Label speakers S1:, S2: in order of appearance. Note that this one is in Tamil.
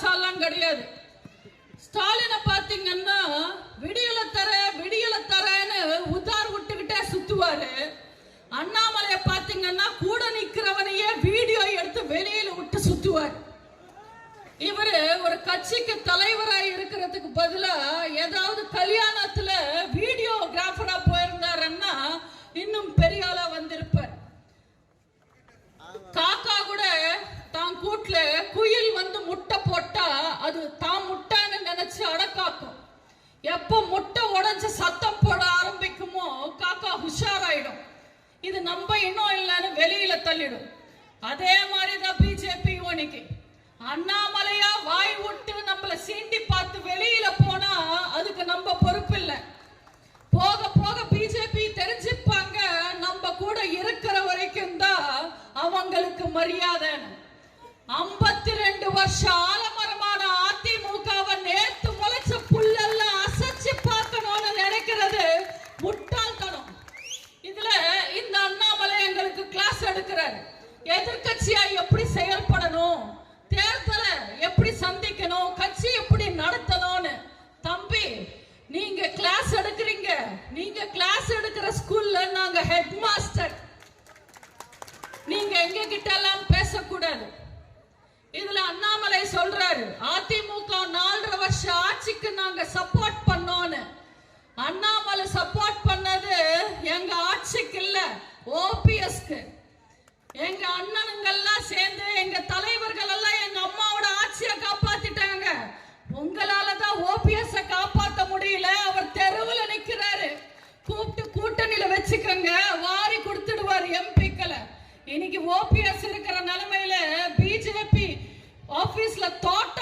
S1: வித்தியாசம் கிடையாது. ஸ்டாலினை பார்த்தீங்கன்னா விடியலை தர விடியலை தரேன்னு உதார் விட்டுக்கிட்டே சுத்துவாரு. அண்ணாமலையை பார்த்தீங்கன்னா கூட நிற்கிறவனையே வீடியோ எடுத்து வெளியில விட்டு சுத்துவார். இவரு ஒரு கட்சிக்கு தலைவராக இருக்கிறதுக்கு பதிலா ஏதாவது கல்யாணத்துல வீடியோ கிராஃபரா போயிருந்தாருன்னா இன்னும் பெரிய ஆளா வந்திருப்பார். காக்கா கூட தான் கூட்டுல குயில் எப்போ முட்டை உடஞ்சு சத்தம் போட ஆரம்பிக்குமோ காக்கா உஷாராயிடும். இது நம்ம இன்னும் இல்லைன்னு வெளியில தள்ளிடும். அதே மாதிரி தான் பிஜேபி இன்னைக்கு. அண்ணாமலையா வாய் விட்டு நம்மள சீண்டி பார்த்து வெளியில போனா அதுக்கு நம்ம பொறுப்பு இல்லை. போக போக பிஜேபி தெரிஞ்சுப்பாங்க நம்ம கூட இருக்கிற வரைக்கும் தான் அவங்களுக்கு மரியாதை ஐம்பத்தி ரெண்டு வருஷம் எதிர்கட்சியா எப்படி செயல்படணும்? தேர்தலை எப்படி சந்திக்கணும்? கட்சி எப்படி நடத்தணும்னு? தம்பி நீங்க கிளாஸ் எடுக்கிறீங்க. நீங்க கிளாஸ் எடுக்கிற ஸ்கூல்ல நாங்க ஹெட் மாஸ்டர் நீங்க எங்க கிட்ட எல்லாம் பேசக்கூடாது. இதுல அண்ணாமலை சொல்றாரு அதிமுக நாலரை வருஷம் ஆட்சிக்கு நாங்க சப்போர்ட் பண்ணோம்னு. அண்ணாமலை சப்போர்ட் பண்ணது எங்க ஆட்சிக்கு இல்ல ஓபிஎஸ்க்கு கூட்டணியில வச்சுக்கங்க. வாரி கொடுத்துடுவார் எம்பிக்களை இன்னைக்கு ஓபிஎஸ் இருக்கிற நிலைமையில பிஜேபி ஆபீஸ்ல தோட்ட